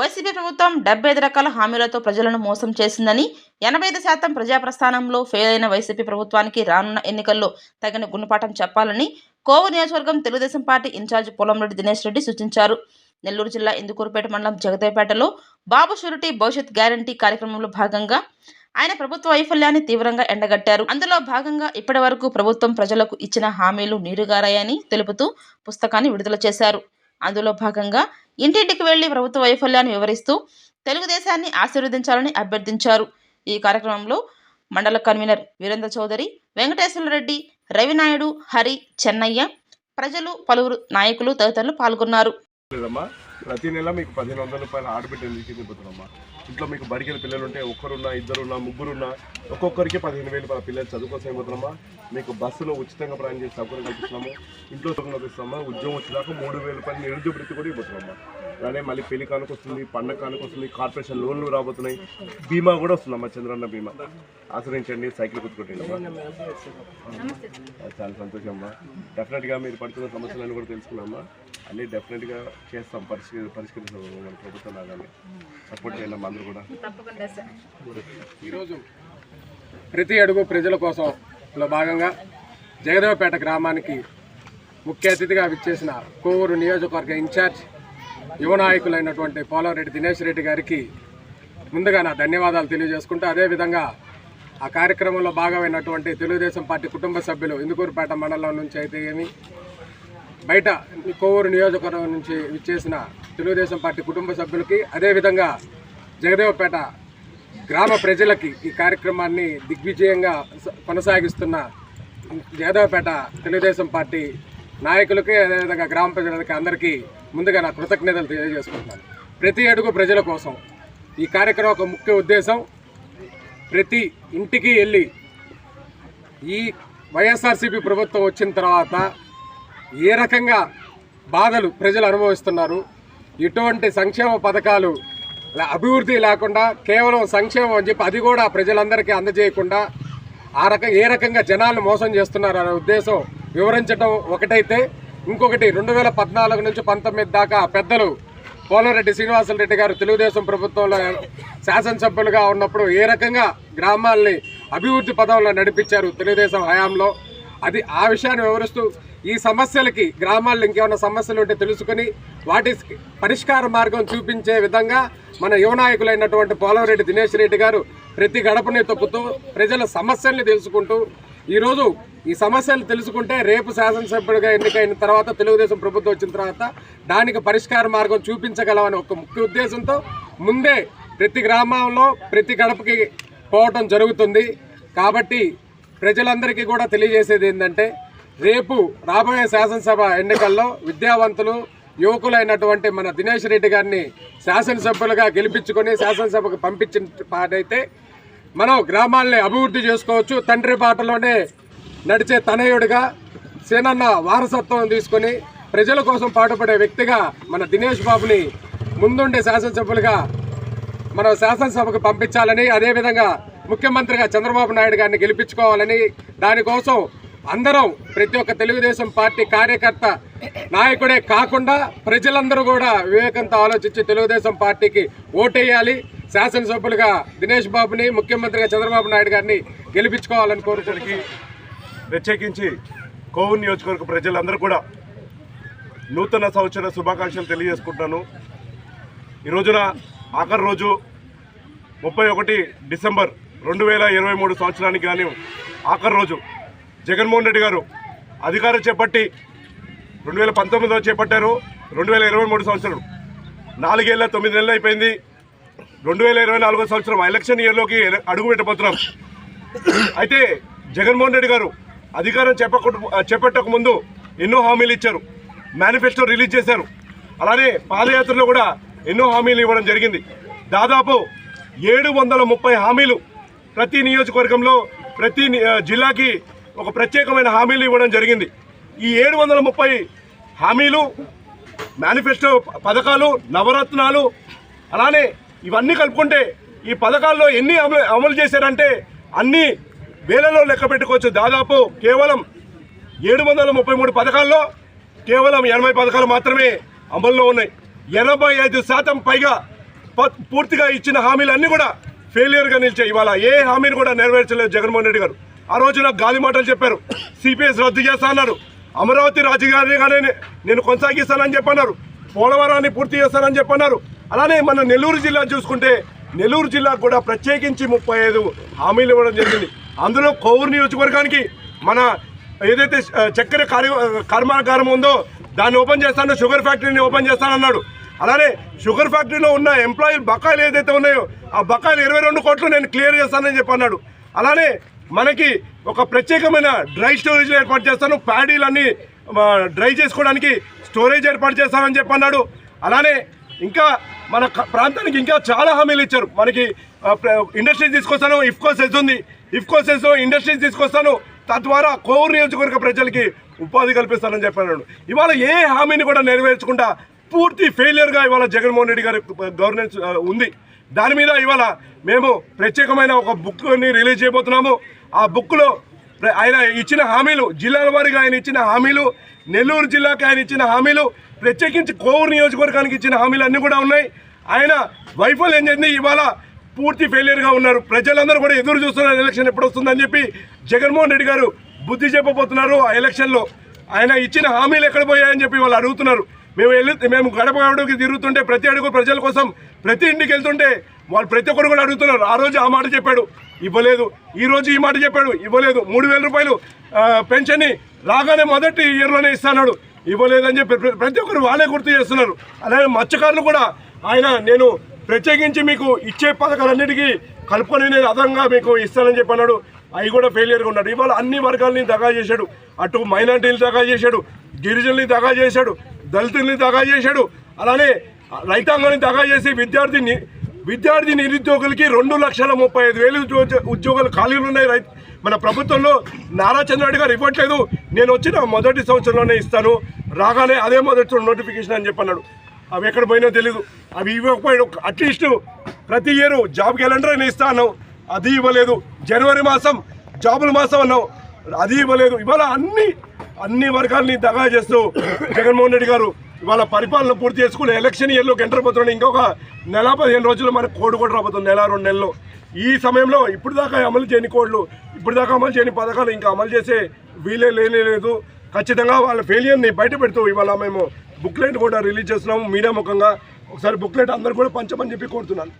YCP ప్రభుత్వం డెబ్బై ఐదు రకాల హామీలతో ప్రజలను మోసం చేసిందని ఎనభై ఐదు శాతం ప్రజాప్రస్థానంలో ఫెయిల్ అయిన వైసీపీ ప్రభుత్వానికి రానున్న ఎన్నికల్లో తగిన గుణపాఠం చెప్పాలని కోవు నియోజకవర్గం తెలుగుదేశం పార్టీ ఇన్ఛార్జ్ పొలంరెడ్డి దినేష్ రెడ్డి సూచించారు. నెల్లూరు జిల్లా ఇందుకూరుపేట మండలం జగదేపేటలో బాబు షూరిటీ భవిష్యత్ గ్యారంటీ కార్యక్రమంలో భాగంగా ఆయన ప్రభుత్వ వైఫల్యాన్ని తీవ్రంగా ఎండగట్టారు. అందులో భాగంగా ఇప్పటి వరకు ప్రభుత్వం ప్రజలకు ఇచ్చిన హామీలు నీరుగారాయని తెలుపుతూ పుస్తకాన్ని విడుదల చేశారు. అందులో భాగంగా ఇంటింటికి వెళ్ళి ప్రభుత్వ వైఫల్యాన్ని వివరిస్తూ తెలుగుదేశాన్ని ఆశీర్వదించాలని అభ్యర్థించారు. ఈ కార్యక్రమంలో మండల కన్వీనర్ వీరేంద్ర చౌదరి వెంకటేశ్వర రెడ్డి రవినాయుడు హరి చెన్నయ్య ప్రజలు పలువురు నాయకులు తదితరులు పాల్గొన్నారు. ప్రతి నెల మీకు పదిహేను వందల రూపాయలు ఆడబిడ్డలు ఎందుకు ఇంట్లో మీకు బడికి పిల్లలు ఉంటే ఒక్కరున్నా ఇద్దరున్నా ముగ్గురున్నా ఒక్కొక్కరికి పదిహేను వేలు మన పిల్లలు చదువు అయిపోతున్నామా మీకు బస్సులో ఉచితంగా ప్రయాణం చేసి సౌకర్యం కల్పిస్తున్నాము. ఇంట్లో సౌకర్యం ఇస్తామా ఉద్యోగం వచ్చేదాకా మూడు వేల రూపాయలు నిరుద్యోగ వృత్తి కూడా ఇవ్వబోతున్నామా అలానే మళ్ళీ పెళ్ళి కానుక వస్తుంది పండగ కానుక వస్తుంది కార్పొరేషన్ లోన్లు రాబోతున్నాయి. బీమా కూడా వస్తుందమ్మా చంద్రన్న బీమా. ఆశ్రయించండి సైకిల్ కుట్టుకోండి చాలా సంతోషం అమ్మా. డెఫినెట్గా మీరు పడుతున్న సమస్యలన్నీ కూడా తెలుసుకున్నామ్మా అన్నీ డెఫినెట్గా చేస్తాం పరిస్థితి పరిష్కరిస్తాం మన ప్రభుత్వం లాగానే. సపోర్ట్ అమ్మా అందరూ కూడా. ఈరోజు ప్రతి అడుగు ప్రజల కోసం లో భాగంగా జగదేవపేట గ్రామానికి ముఖ్య అతిథిగా విచ్చేసిన కోవూరు నియోజకవర్గ ఇన్ఛార్జ్ యువ నాయకులైనటువంటి పోలవరెడ్డి దినేష్ రెడ్డి గారికి ముందుగా నా ధన్యవాదాలు తెలియజేసుకుంటూ అదేవిధంగా ఆ కార్యక్రమంలో భాగమైనటువంటి తెలుగుదేశం పార్టీ కుటుంబ సభ్యులు ఇందుకూరుపేట మండలం నుంచి అయితే ఏమి బయట కోవూరు నియోజకవర్గం నుంచి విచ్చేసిన తెలుగుదేశం పార్టీ కుటుంబ సభ్యులకి అదేవిధంగా జగదేవపేట గ్రామ ప్రజలకి ఈ కార్యక్రమాన్ని దిగ్విజయంగా కొనసాగిస్తున్న జగదేవపేట తెలుగుదేశం పార్టీ నాయకులకి అదేవిధంగా గ్రామ ప్రజలకి అందరికీ ముందుగా నా కృతజ్ఞతలు తెలియజేసుకుంటున్నాను. ప్రతి అడుగు ప్రజల కోసం ఈ కార్యక్రమం ఒక ముఖ్య ఉద్దేశం. ప్రతి ఇంటికి వెళ్ళి ఈ వైఎస్ఆర్సీపీ ప్రభుత్వం వచ్చిన తర్వాత ఏ రకంగా బాధలు ప్రజలు అనుభవిస్తున్నారు? ఇటువంటి సంక్షేమ పథకాలు అభివృద్ధి లేకుండా కేవలం సంక్షేమం అని చెప్పి అది కూడా ప్రజలందరికీ అందజేయకుండా ఆ రకం ఏ రకంగా జనాలను మోసం చేస్తున్నారు అనే ఉద్దేశం వివరించడం ఒకటైతే ఇంకొకటి రెండు వేల పద్నాలుగు నుంచి పంతొమ్మిది దాకా పెద్దలు పోలరెడ్డి శ్రీనివాసరెడ్డి గారు తెలుగుదేశం ప్రభుత్వంలో శాసనసభ్యులుగా ఉన్నప్పుడు ఏ రకంగా గ్రామాల్ని అభివృద్ధి పదంలో నడిపించారు తెలుగుదేశం హయాంలో అది ఆ విషయాన్ని వివరిస్తూ ఈ సమస్యలకి గ్రామాల్లో ఇంకేమైనా సమస్యలు ఉంటే తెలుసుకుని వాటి పరిష్కార మార్గం చూపించే విధంగా మన యువ నాయకులైనటువంటి పోలవరెడ్డి దినేష్ రెడ్డి గారు ప్రతి గడపని తొక్కుతూ ప్రజల సమస్యల్ని తెలుసుకుంటూ ఈరోజు ఈ సమస్యలు తెలుసుకుంటే రేపు శాసనసభ్యుడిగా ఎన్నికైన తర్వాత తెలుగుదేశం ప్రభుత్వం వచ్చిన తర్వాత దానికి పరిష్కార మార్గం చూపించగలమని ఒక ముఖ్య ఉద్దేశంతో ముందే ప్రతి గ్రామంలో ప్రతి గడపకి పోవటం జరుగుతుంది. కాబట్టి ప్రజలందరికీ కూడా తెలియజేసేది ఏంటంటే రేపు రాబోయే శాసనసభ ఎన్నికల్లో విద్యావంతులు యువకులైనటువంటి మన దినేష్ రెడ్డి గారిని శాసనసభ్యులుగా గెలిపించుకొని శాసనసభకు పంపించిన పాటైతే మనం గ్రామాల్ని అభివృద్ధి చేసుకోవచ్చు. తండ్రి బాటలోనే నడిచే తనయుడిగా సేనన్న వారసత్వం తీసుకొని ప్రజల కోసం పాటుపడే వ్యక్తిగా మన దినేష్ బాబుని ముందుండే శాసనసభ్యులుగా మనం శాసనసభకు పంపించాలని అదేవిధంగా ముఖ్యమంత్రిగా చంద్రబాబు నాయుడు గారిని గెలిపించుకోవాలని దానికోసం అందరం ప్రతి ఒక్క తెలుగుదేశం పార్టీ కార్యకర్త నాయకుడే కాకుండా ప్రజలందరూ కూడా వివేకంతో ఆలోచించి తెలుగుదేశం పార్టీకి ఓటేయాలి. శాసనసభ్యులుగా దినేష్ బాబుని ముఖ్యమంత్రిగా చంద్రబాబు నాయుడు గారిని గెలిపించుకోవాలని కోరుకోవడానికి ప్రత్యేకించి కోవు నియోజకవర్గ ప్రజలందరూ కూడా నూతన సంవత్సర శుభాకాంక్షలు తెలియజేసుకుంటున్నాను. ఈ రోజున ఆఖరి రోజు ముప్పై ఒకటి డిసెంబర్ రెండు వేల ఇరవై మూడు సంవత్సరానికి గాను ఆఖరి రోజు జగన్మోహన్ రెడ్డి గారు అధికారం చేపట్టి రెండు వేల పంతొమ్మిదిలో చేపట్టారు రెండు వేల ఇరవై మూడు సంవత్సరం. నాలుగేళ్ళ తొమ్మిది నెలలు అయిపోయింది. రెండు వేల ఇరవై నాలుగో సంవత్సరం ఎలక్షన్ ఇయర్లోకి అడుగు పెట్టబోతున్నాం. అయితే జగన్మోహన్ రెడ్డి గారు అధికారం చేపట్ట చేపట్టక ముందు ఎన్నో హామీలు ఇచ్చారు. మేనిఫెస్టో రిలీజ్ చేశారు. అలానే పాదయాత్రలో కూడా ఎన్నో హామీలు ఇవ్వడం జరిగింది. దాదాపు ఏడు వందల ముప్పై హామీలు ప్రతి నియోజకవర్గంలో ప్రతి జిల్లాకి ఒక ప్రత్యేకమైన హామీలు ఇవ్వడం జరిగింది. ఈ ఏడు వందల ముప్పై హామీలు మేనిఫెస్టో పథకాలు నవరత్నాలు అలానే ఇవన్నీ కలుపుకుంటే ఈ పథకాల్లో ఎన్ని అమలు అమలు చేశారంటే అన్ని వేలలో లెక్క పెట్టుకోవచ్చు. దాదాపు కేవలం ఏడు వందల ముప్పై మూడు పథకాల్లో కేవలం ఎనభై పథకాలు మాత్రమే అమల్లో ఉన్నాయి. ఎనభై ఐదు శాతం పైగా పూర్తిగా ఇచ్చిన హామీలన్నీ కూడా ఫెయిలియర్గా నిలిచాయి. ఇవాళ ఏ హామీని కూడా నెరవేర్చలేదు జగన్మోహన్ రెడ్డి గారు. ఆ రోజున గాలి మాటలు చెప్పారు. సిపిఎస్ రద్దు చేస్తా అన్నారు. అమరావతి రాజధానిగానే నేను కొనసాగిస్తానని చెప్పన్నారు. పోలవరాన్ని పూర్తి చేస్తానని చెప్పన్నారు. అలానే మన నెల్లూరు జిల్లా చూసుకుంటే నెల్లూరు జిల్లాకు కూడా ప్రత్యేకించి ముప్పై ఐదు హామీలు ఇవ్వడం జరిగింది. అందులో కోవూరు నియోజకవర్గానికి మన ఏదైతే చక్కెర కార్య కర్మాగారం ఉందో దాన్ని ఓపెన్ చేస్తాను షుగర్ ఫ్యాక్టరీని ఓపెన్ చేస్తానన్నాడు. అలానే షుగర్ ఫ్యాక్టరీలో ఉన్న ఎంప్లాయీలు బకాయిలు ఏదైతే ఉన్నాయో ఆ బకాయిలు ఇరవై రెండు కోట్లు నేను క్లియర్ చేస్తానని చెప్పి అన్నాడు అలానే మనకి ఒక ప్రత్యేకమైన డ్రై స్టోరేజ్ ఏర్పాటు చేస్తాను. ప్యాడీలన్నీ డ్రై చేసుకోవడానికి స్టోరేజ్ ఏర్పాటు చేస్తానని చెప్పి అన్నాడు అలానే ఇంకా మన ప్రాంతానికి ఇంకా చాలా హామీలు ఇచ్చారు. మనకి ప్ర- ఇండస్ట్రీస్ తీసుకొస్తాను. ఇఫ్కో సెస్ ఉంది. ఇఫ్కో సెస్ ఇండస్ట్రీస్ తీసుకొస్తాను. తద్వారా కోవూరు నియోజకవర్గ ప్రజలకి ఉపాధి కల్పిస్తానని చెప్పాడు ఇవాళ ఏ హామీని కూడా నెరవేర్చకుండా పూర్తి ఫెయిలియర్గా ఇవాళ జగన్మోహన్ రెడ్డి గారి గవర్నెన్స్ ఉంది. దాని మీద ఇవాళ మేము ప్రత్యేకమైన ఒక బుక్ని రిలీజ్ చేయబోతున్నాము. ఆ బుక్లో ఆయన ఇచ్చిన హామీలు జిల్లాల వారిగా ఆయన ఇచ్చిన హామీలు నెల్లూరు జిల్లాకి ఆయన ఇచ్చిన హామీలు ప్రత్యేకించి కోవూరు నియోజకవర్గానికి ఇచ్చిన హామీలు అన్నీ కూడా ఉన్నాయి. ఆయన వైఫల్యం చెంది ఇవాళ పూర్తి ఫెయిలియర్గా ఉన్నారు. ప్రజలందరూ కూడా ఎదురు చూస్తున్నారు. ఎలక్షన్ ఎప్పుడు వస్తుందని చెప్పి జగన్మోహన్ రెడ్డి గారు బుద్ధి చెప్పబోతున్నారు ఆ ఎలక్షన్లో ఆయన ఇచ్చిన హామీలు ఎక్కడ పోయాయని చెప్పి వాళ్ళు అడుగుతున్నారు. మేము వెళ్ళి మేము గడప గడపకి తిరుగుతుంటే ప్రతి అడుగు ప్రజల కోసం ప్రతి ఇంటికి వెళ్తుంటే వాళ్ళు ప్రతి ఒక్కరు కూడా అడుగుతున్నారు. ఆ రోజు ఆ మాట చెప్పాడు. ఇవ్వలేదు. ఈరోజు ఈ మాట చెప్పాడు ఇవ్వలేదు. మూడు వేల రూపాయలు పెన్షన్ని రాగానే మొదటి ఇయర్లోనే ఇస్తాడు ఇవ్వలేదని చెప్పి ప్రతి ఒక్కరు వాళ్ళే గుర్తు చేస్తున్నారు. అలాగే మత్స్యకారులు కూడా ఆయన నేను ప్రత్యేకించి మీకు ఇచ్చే పథకాలన్నిటికీ కలుపుకొని నేను అదనంగా మీకు ఇస్తానని చెప్పి అన్నాడు అవి కూడా ఫెయిలియర్గా ఉన్నాడు. ఇవాళ అన్ని వర్గాలని దగా చేశాడు. అటు మైనార్టీలు దగా చేశాడు గిరిజనుల్ని దగా చేశాడు దళితుల్ని దగా చేశాడు. అలానే రైతాంగాన్ని దగా చేసి విద్యార్థిని విద్యార్థి నిరుద్యోగులకి రెండు లక్షల ముప్పై ఐదు వేలు ఉద్యోగాలు ఖాళీలు ఉన్నాయి. రై మన ప్రభుత్వంలో నారా చంద్రరెడ్డి గారు ఇవ్వట్లేదు. నేను వచ్చిన మొదటి సంవత్సరంలోనే ఇస్తాను. రాగానే అదే మొదటి నోటిఫికేషన్ అని చెప్పన్నాడు. అవి ఎక్కడ పోయినో తెలీదు. అవి ఇవ్వకపోయాడు అట్లీస్ట్ ప్రతి ఇయర్ జాబ్ క్యాలెండర్ అని ఇస్తాను. అది ఇవ్వలేదు. జనవరి మాసం జాబుల మాసం అన్నావు. అది ఇవ్వలేదు. ఇవాళ అన్ని అన్ని వర్గాల్ని దగా చేస్తూ జగన్మోహన్ రెడ్డి గారు ఇవాళ పరిపాలన పూర్తి చేసుకుని ఎలక్షన్ ఇయర్లోకి ఎంటర్ పోతున్నాడు ఇంకొక నెల పదిహేను రోజుల్లో మనకు కోడ్ కూడా రాబోతుంది నెల రెండు నెలల్లో ఈ సమయంలో ఇప్పుడు దాకా అమలు చేయని కోడ్లు ఇప్పుడు దాకా అమలు చేయని పథకాలు ఇంకా అమలు చేసే వీలే లేనే లేదు. ఖచ్చితంగా వాళ్ళ ఫెయిలియర్ని బయట పెడుతూ ఇవాళ మేము బుక్లెట్ కూడా రిలీజ్ చేస్తున్నాము మీడియా ముఖంగా. ఒకసారి బుక్లెట్ అందరు కూడా పంచమని చెప్పి కోరుతున్నాను.